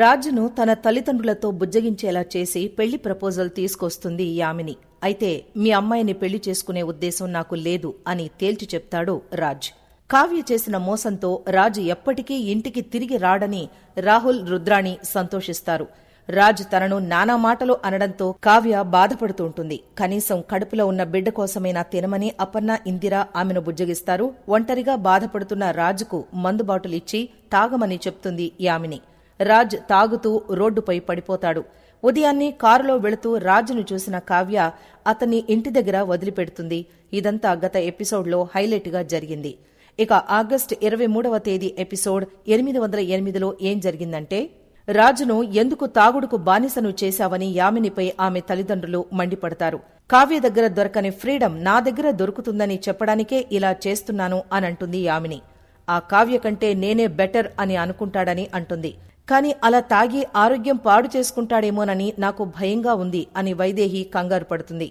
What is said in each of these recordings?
రాజును తన తల్లిదండ్రులతో బుజ్జగించేలా చేసి పెళ్ళి ప్రపోజల్ తీసుకొస్తుంది యామిని. అయితే మీ అమ్మాయిని పెళ్ళి చేసుకునే ఉద్దేశం నాకు లేదు అని తేల్చి చెప్తాడు రాజ్. కావ్య చేసిన మోసంతో రాజు ఎప్పటికీ ఇంటికి తిరిగి రాడని రాహుల్ రుద్రాణి సంతోషిస్తారు. రాజ్ తనను నానా మాటలు అనడంతో కావ్య బాధపడుతూ ఉంటుంది. కనీసం కడుపులో ఉన్న బిడ్డ కోసమైనా తినమని అపర్ణ ఇందిర ఆమెను బుజ్జగిస్తారు. ఒంటరిగా బాధపడుతున్న రాజుకు మందుబాటులిచ్చి తాగమని చెప్తుంది యామిని. రాజ్ తాగుతూ రోడ్డుపై పడిపోతాడు. ఉదయాన్నే కారులో వెళుతూ రాజును చూసిన కావ్య అతన్ని ఇంటి దగ్గర వదిలిపెడుతుంది. ఇదంతా గత ఎపిసోడ్లో హైలైట్గా జరిగింది. ఇక ఆగస్టు ఇరవై మూడవ తేదీ ఎపిసోడ్ ఎనిమిది వందల ఎనిమిదిలో ఏం జరిగిందంటే రాజును ఎందుకు తాగుడుకు బానిసను చేశావని యామినిపై ఆమె తల్లిదండ్రులు మండిపడతారు. కావ్య దగ్గర దొరకని ఫ్రీడమ్ నా దగ్గర దొరుకుతుందని చెప్పడానికే ఇలా చేస్తున్నాను అనంటుంది యామిని. ఆ కావ్య కంటే నేనే బెటర్ అని అనుకుంటాడని అంటుంది. కాని అలా తాగి ఆరోగ్యం పాడు చేసుకుంటాడేమోనని నాకు భయంగా ఉంది అని వైదేహి కంగారు పడుతుంది.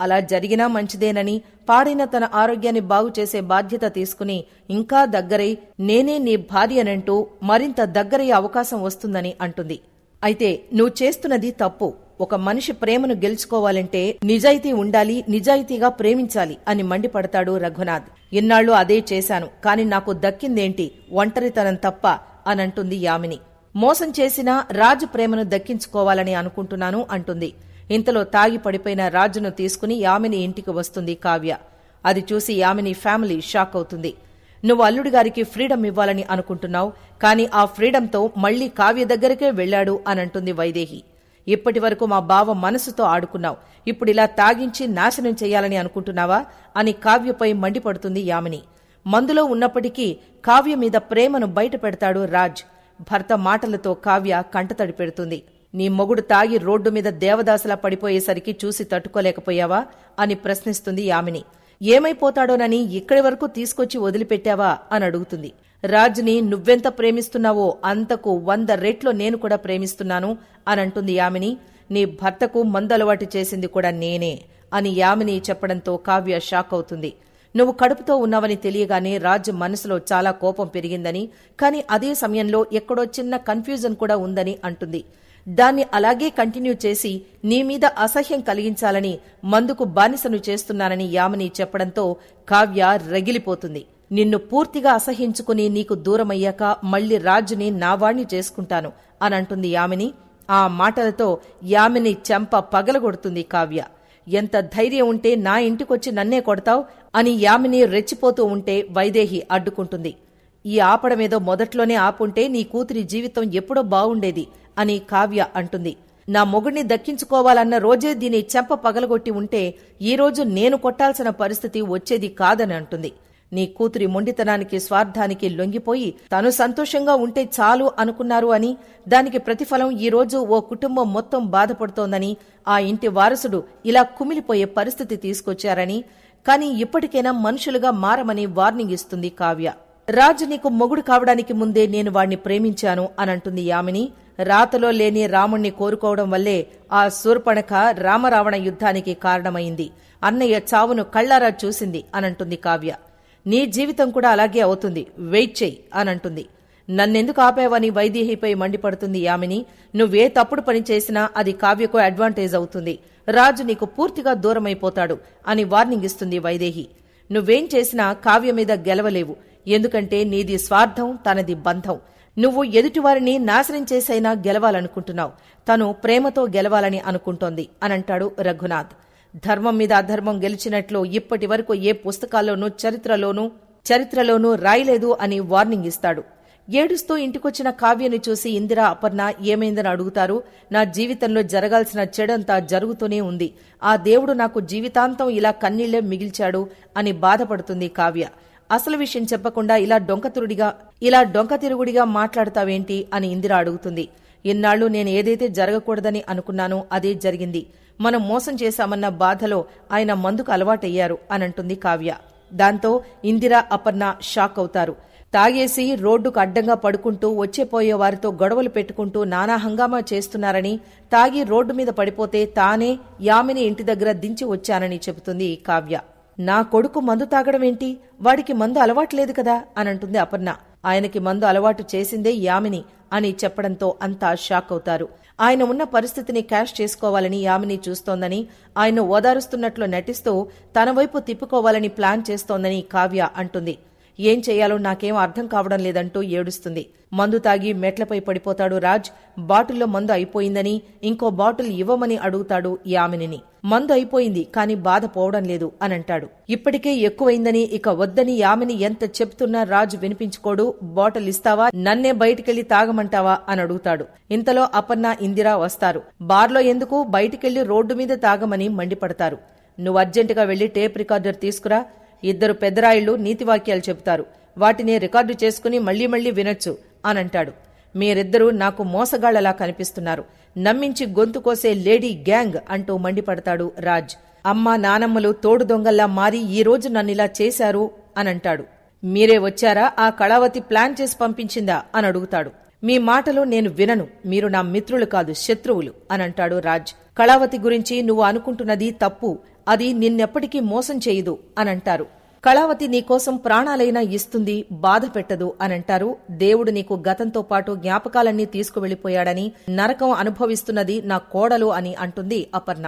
అలా జరిగినా మంచిదేనని పాడిన తన ఆరోగ్యాన్ని బాగు చేసే బాధ్యత తీసుకుని ఇంకా దగ్గరై నేనే నీ భార్యనంటూ మరింత దగ్గరయ్యే అవకాశం వస్తుందని అంటుంది. అయితే నువ్వు చేస్తున్నది తప్పు. ఒక మనిషి ప్రేమను గెలుచుకోవాలంటే నిజాయితీ ఉండాలి నిజాయితీగా ప్రేమించాలి అని మండిపడతాడు రఘునాథ్. ఇన్నాళ్ళు అదే చేశాను కాని నాకు దక్కిందేంటి? ఒంటరితనం తప్ప అనంటుంది యామిని. మోసం చేసినా రాజు ప్రేమను దక్కించుకోవాలని అనుకుంటున్నాను అంటుంది. ఇంతలో తాగి పడిపోయిన రాజును తీసుకుని యామిని ఇంటికి వస్తుంది కావ్య. అది చూసి యామిని ఫ్యామిలీ షాక్ అవుతుంది. నువ్వు అల్లుడి గారికి ఫ్రీడమ్ ఇవ్వాలని అనుకుంటున్నావు కాని ఆ ఫ్రీడంతో మళ్ళీ కావ్య దగ్గరికే వెళ్ళాడు అనంటుంది వైదేహి. ఇప్పటి వరకు మా బావ మనసుతో ఆడుకున్నావు. ఇప్పుడు ఇలా తాగించి నాశనం చేయాలని అనుకుంటున్నావా? అని కావ్యపై మండిపడుతుంది యామిని. మందులో ఉన్నప్పటికీ కావ్య మీద ప్రేమను బయట పెడతాడు రాజ్. భర్త మాటలతో కావ్య కంటతడి పెడుతుంది. నీ మొగుడు తాగి రోడ్డు మీద దేవదాసలా పడిపోయేసరికి చూసి తట్టుకోలేకపోయావా? అని ప్రశ్నిస్తుంది యామిని. ఏమైపోతాడోనని ఇక్కడి వరకు తీసుకొచ్చి వదిలిపెట్టావా? అని అడుగుతుంది. రాజ్ని నువ్వెంత ప్రేమిస్తున్నావో అంతకు వంద రెట్లు నేను కూడా ప్రేమిస్తున్నాను అని అంటుంది యామిని. నీ భర్తకు మందలవాటు చేసింది కూడా నేనే అని యామిని చెప్పడంతో కావ్య షాక్ అవుతుంది. నువ్వు కడుపుతో ఉన్నావని తెలియగానే రాజ్ మనసులో చాలా కోపం పెరిగిందని కాని అదే సమయంలో ఎక్కడో చిన్న కన్ఫ్యూజన్ కూడా ఉందని అంటుంది. దాన్ని అలాగే కంటిన్యూ చేసి నీ మీద అసహ్యం కలిగించాలని మందుకు బానిసను చేస్తున్నానని యామిని చెప్పడంతో కావ్య రగిలిపోతుంది. నిన్ను పూర్తిగా అసహించుకుని నీకు దూరమయ్యాక మళ్ళీ రాజుని నావాణ్ణి చేసుకుంటాను అని అంటుంది యామిని. ఆ మాటలతో యామిని చెంప పగలగొడుతుంది కావ్య. ఎంత ధైర్యం ఉంటే నా ఇంటికొచ్చి నన్నే కొడతావు అని యామిని రెచ్చిపోతూ ఉంటే వైదేహి అడ్డుకుంటుంది. ఈ ఆపడమేదో మొదట్లోనే ఆపుంటే నీ కూతురి జీవితం ఎప్పుడో బావుండేది అని కావ్య అంటుంది. నా మొగుడిని దక్కించుకోవాలన్న రోజే దీని చెంప పగలగొట్టి ఉంటే ఈ రోజు నేను కొట్టాల్సిన పరిస్థితి వచ్చేది కాదని అంటుంది నీ కూతురి మొండితనానికి స్వార్థానికి లొంగిపోయి తను సంతోషంగా ఉంటే చాలు అనుకున్నారు అని దానికి ప్రతిఫలం ఈ రోజు ఓ కుటుంబం మొత్తం బాధపడుతోందని ఆ ఇంటి వారసుడు ఇలా కుమిలిపోయే పరిస్థితి తీసుకొచ్చారని కాని ఇప్పటికైనా మనుషులుగా మారమని వార్నింగ్ ఇస్తుంది కావ్య. రాజు నీకు మొగుడు కావడానికి ముందే నేను వాణ్ణి ప్రేమించాను అనంటుంది యామిని. రాతలో లేని రాముణ్ణి కోరుకోవడం వల్లే ఆ శూర్పణక రామరావణ యుద్ధానికి కారణమైంది. అన్నయ్య చావును కళ్ళారా చూసింది అనంటుంది కావ్య. నీ జీవితం కూడా అలాగే అవుతుంది. వెయిట్ చెయ్యి అనంటుంది. నన్నెందుకు ఆపావని వైదేహిపై మండిపడుతుంది యామిని? నువ్వే తప్పుడు పని చేసినా అది కావ్యకు అడ్వాంటేజ్ అవుతుంది. రాజు నీకు పూర్తిగా దూరమైపోతాడు అని వార్నింగ్ ఇస్తుంది వైదేహి. నువ్వేం చేసినా కావ్య మీద గెలవలేవు. ఎందుకంటే నీది స్వార్థం తనది బంధం. నువ్వు ఎదుటివారిని నాశనం చేసైనా గెలవాలనుకుంటున్నావు. తను ప్రేమతో గెలవాలని అనుకుంటోంది అనంటాడు రఘునాథ్. ధర్మం మీద అధర్మం గెలిచినట్లు ఇప్పటి వరకు ఏ పుస్తకాల్లోనూ చరిత్రలోనూ చరిత్రలోనూ రాయలేదు అని వార్నింగ్ ఇస్తాడు. ఏడుస్తూ ఇంటికొచ్చిన కావ్యని చూసి ఇందిరా అపర్ణ ఏమైందని అడుగుతారు? నా జీవితంలో జరగాల్సిన చెడంతా జరుగుతూనే ఉంది. ఆ దేవుడు నాకు జీవితాంతం ఇలా కన్నీళ్ళే మిగిల్చాడు అని బాధపడుతుంది కావ్య. అసలు విషయం చెప్పకుండా ఇలా డొంకతురుడిగా ఇలా డొంకతిరుగుడిగా మాట్లాడతావేంటి అని ఇందిర అడుగుతుంది. ఇన్నాళ్ళు నేను ఏదైతే జరగకూడదని అనుకున్నానో అదే జరిగింది. మనం మోసం చేశామన్న బాధలో ఆయన మందుకు అలవాటయ్యారు అనంటుంది కావ్య. దాంతో ఇందిర అపర్ణ షాక్ అవుతారు. తాగేసి రోడ్డుకు అడ్డంగా పడుకుంటూ వచ్చేపోయే వారితో గొడవలు పెట్టుకుంటూ నానా హంగామా చేస్తున్నారని తాగి రోడ్డు మీద పడిపోతే తానే యామిని ఇంటి దగ్గర దించి వచ్చానని చెబుతుంది కావ్య. నా కొడుకు మందు తాగడం ఏంటి? వాడికి మందు అలవాట్లేదు కదా? అనంటుంది అపర్ణ. ఆయనకి మందు అలవాటు చేసిందే యామిని అని చెప్పడంతో అంతా షాక్ అవుతారు. ఆయన ఉన్న పరిస్థితిని క్యాష్ చేసుకోవాలని యామిని చూస్తోందని ఆయన ఓదారుస్తున్నట్లు నటిస్తూ తన వైపు తిప్పుకోవాలని ప్లాన్ చేస్తోందని కావ్య అంటుంది. ఏం చేయాలో నాకేం అర్థం కావడం లేదంటూ ఏడుస్తుంది. మందు తాగి మెట్లపై పడిపోతాడు రాజ్ బాటిల్లో మందు అయిపోయిందని ఇంకో బాటిల్ ఇవ్వమని అడుగుతాడు యామినిని. మందు అయిపోయింది కాని బాధ పోవడం లేదు అని అంటాడు ఇప్పటికే ఎక్కువైందని ఇక వద్దని యామిని ఎంత చెప్తున్నా రాజు వినిపించుకోడు బాటిల్ ఇస్తావా నన్నే బయటికెళ్ళి తాగమంటావా అని అడుగుతాడు. ఇంతలో అపర్ణ ఇందిరా వస్తారు. బార్లో ఎందుకు? బయటికెళ్ళి రోడ్డు మీద తాగమని మండిపడతారు. నువ్వు అర్జెంటుగా వెళ్ళి టేప్ రికార్డర్ తీసుకురా. ఇద్దరు పెద్దరాయిళ్ళు నీతివాక్యాలు చెబుతారు. వాటిని రికార్డు చేసుకుని మళ్ళీ మళ్ళీ వినొచ్చు అనంటాడు. మీరిద్దరూ నాకు మోసగాళ్ళలా కనిపిస్తున్నారు. నమ్మించి గొంతు కోసే లేడీ గ్యాంగ్ అంటూ మండిపడతాడు రాజ్. అమ్మ నానమ్మలు తోడు దొంగల్లా మారి ఈ రోజు నన్నిలా చేశారు అనంటాడు. మీరే వచ్చారా? ఆ కళావతి ప్లాన్ చేసి పంపించిందా? అని అడుగుతాడు. మీ మాటలు నేను వినను. మీరు నా మిత్రులు కాదు శత్రువులు అనంటాడు రాజ్. కళావతి గురించి నువ్వు అనుకుంటున్నది తప్పు. అది నిన్నెప్పటికీ మోసం చేయదు అనంటారు. కళావతి నీకోసం ప్రాణాలైనా ఇస్తుంది బాధ పెట్టదు అనంటారు. దేవుడు నీకు గతంతో పాటు జ్ఞాపకాలన్నీ తీసుకువెళ్ళిపోయాడని నరకం అనుభవిస్తున్నది నా కోడలు అని అంటుంది అపర్ణ.